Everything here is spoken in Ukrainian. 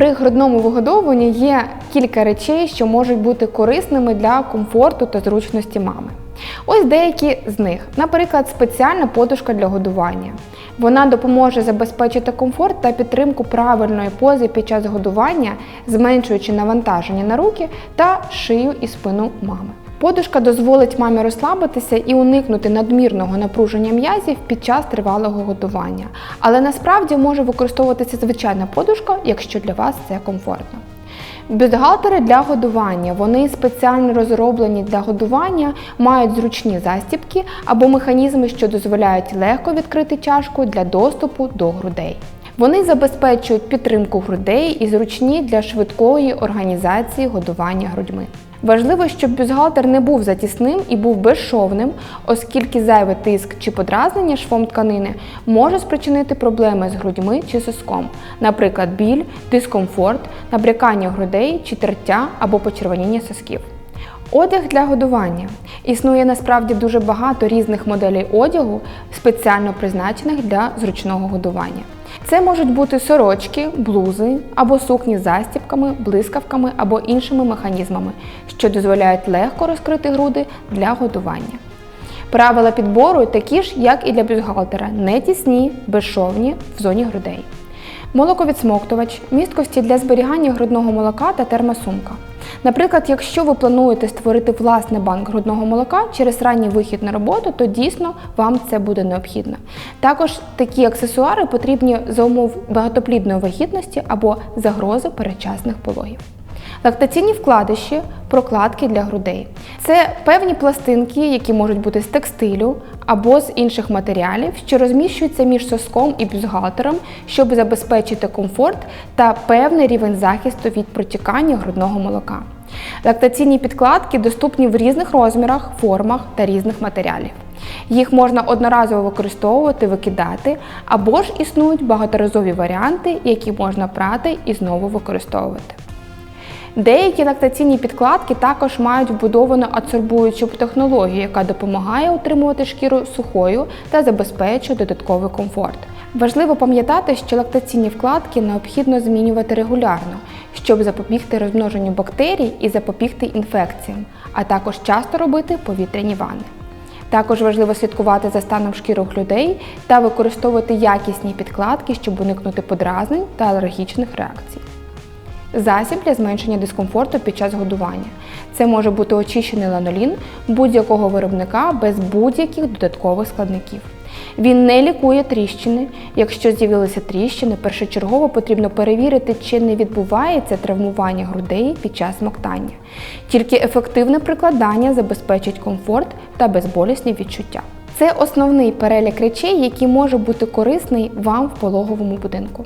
При грудному вигодовуванні є кілька речей, що можуть бути корисними для комфорту та зручності мами. Ось деякі з них, наприклад, спеціальна подушка для годування. Вона допоможе забезпечити комфорт та підтримку правильної пози під час годування, зменшуючи навантаження на руки та шию і спину мами. Подушка дозволить мамі розслабитися і уникнути надмірного напруження м'язів під час тривалого годування. Але насправді може використовуватися звичайна подушка, якщо для вас це комфортно. Бюстгальтери для годування. Вони спеціально розроблені для годування, мають зручні застібки або механізми, що дозволяють легко відкрити чашку для доступу до грудей. Вони забезпечують підтримку грудей і зручні для швидкої організації годування грудьми. Важливо, щоб бюстгальтер не був затісним і був безшовним, оскільки зайвий тиск чи подразнення швом тканини може спричинити проблеми з грудьми чи соском, наприклад, біль, дискомфорт, набрякання грудей чи тертя або почервоніння сосків. Одяг для годування. Існує насправді дуже багато різних моделей одягу, спеціально призначених для зручного годування. Це можуть бути сорочки, блузи або сукні з застібками, блискавками або іншими механізмами, що дозволяють легко розкрити груди для годування. Правила підбору такі ж, як і для бюстгальтера, не тісні, безшовні в зоні грудей. Молоковідсмоктувач, місткості для зберігання грудного молока та термосумка. Наприклад, якщо ви плануєте створити власний банк грудного молока через ранній вихід на роботу, то дійсно вам це буде необхідно. Також такі аксесуари потрібні за умов багатоплідної вагітності або загрози передчасних пологів. Лактаційні вкладиші, прокладки для грудей. Це певні пластинки, які можуть бути з текстилю або з інших матеріалів, що розміщуються між соском і бюстгальтером, щоб забезпечити комфорт та певний рівень захисту від протікання грудного молока. Лактаційні підкладки доступні в різних розмірах, формах та різних матеріалів. Їх можна одноразово використовувати, викидати, або ж існують багаторазові варіанти, які можна прати і знову використовувати. Деякі лактаційні підкладки також мають вбудовану адсорбуючу технологію, яка допомагає утримувати шкіру сухою та забезпечує додатковий комфорт. Важливо пам'ятати, що лактаційні вкладки необхідно змінювати регулярно, щоб запобігти розмноженню бактерій і запобігти інфекціям, а також часто робити повітряні ванни. Також важливо слідкувати за станом шкірок людей та використовувати якісні підкладки, щоб уникнути подразнень та алергічних реакцій. Засіб для зменшення дискомфорту під час годування. Це може бути очищений ланолін будь-якого виробника без будь-яких додаткових складників. Він не лікує тріщини. Якщо з'явилися тріщини, першочергово потрібно перевірити, чи не відбувається травмування грудей під час смоктання. Тільки ефективне прикладання забезпечить комфорт та безболісні відчуття. Це основний перелік речей, які може бути корисний вам в пологовому будинку.